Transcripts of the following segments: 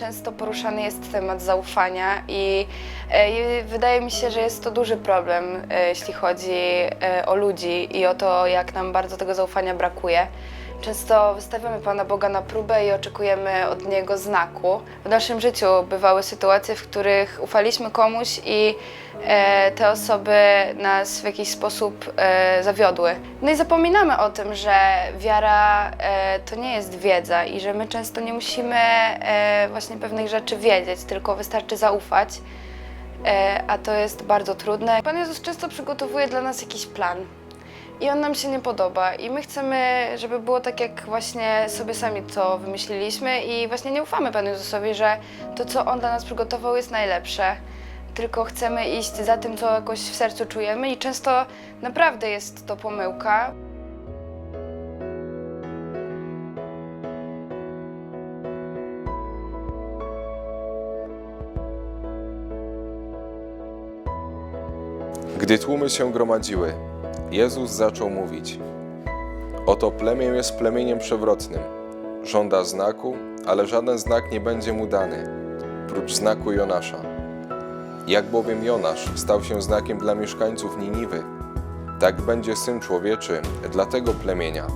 często poruszany jest temat zaufania i e, i wydaje mi się, że jest to duży problem, e, jeśli chodzi e, o ludzi i o to, jak nam bardzo tego zaufania brakuje. Często wystawiamy Pana Boga na próbę i oczekujemy od Niego znaku. W naszym życiu bywały sytuacje, w których ufaliśmy komuś i e, te osoby nas w jakiś sposób e, zawiodły. No i zapominamy o tym, że wiara e, to nie jest wiedza i że my często nie musimy e, właśnie pewnych rzeczy wiedzieć, tylko wystarczy zaufać. E, a to jest bardzo trudne. Pan Jezus często przygotowuje dla nas jakiś plan i on nam się nie podoba. I my chcemy, żeby było tak, jak właśnie sobie sami to wymyśliliśmy. I właśnie nie ufamy Panu Jezusowi, że to, co On dla nas przygotował jest najlepsze, tylko chcemy iść za tym, co jakoś w sercu czujemy. I często naprawdę jest to pomyłka. Gdy tłumy się gromadziły, Jezus zaczął mówić: Oto plemię jest plemieniem przewrotnym. Żąda znaku, ale żaden znak nie będzie mu dany, prócz znaku Jonasza. Jak bowiem Jonasz stał się znakiem dla mieszkańców Niniwy, tak będzie syn człowieczy dla tego plemienia.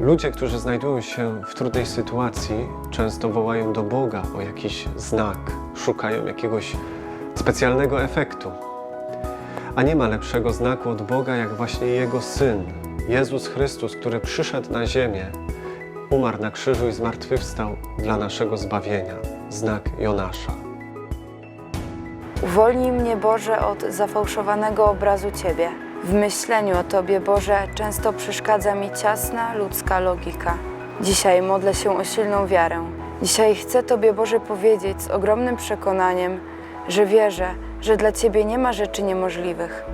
Ludzie, którzy znajdują się w trudnej sytuacji, często wołają do Boga o jakiś znak, szukają jakiegoś specjalnego efektu. A nie ma lepszego znaku od Boga, jak właśnie Jego Syn, Jezus Chrystus, który przyszedł na ziemię, umarł na krzyżu i zmartwychwstał dla naszego zbawienia. Znak Jonasza. Uwolnij mnie, Boże, od zafałszowanego obrazu Ciebie. W myśleniu o Tobie, Boże, często przeszkadza mi ciasna ludzka logika. Dzisiaj modlę się o silną wiarę. Dzisiaj chcę Tobie, Boże, powiedzieć z ogromnym przekonaniem, że wierzę, że dla Ciebie nie ma rzeczy niemożliwych.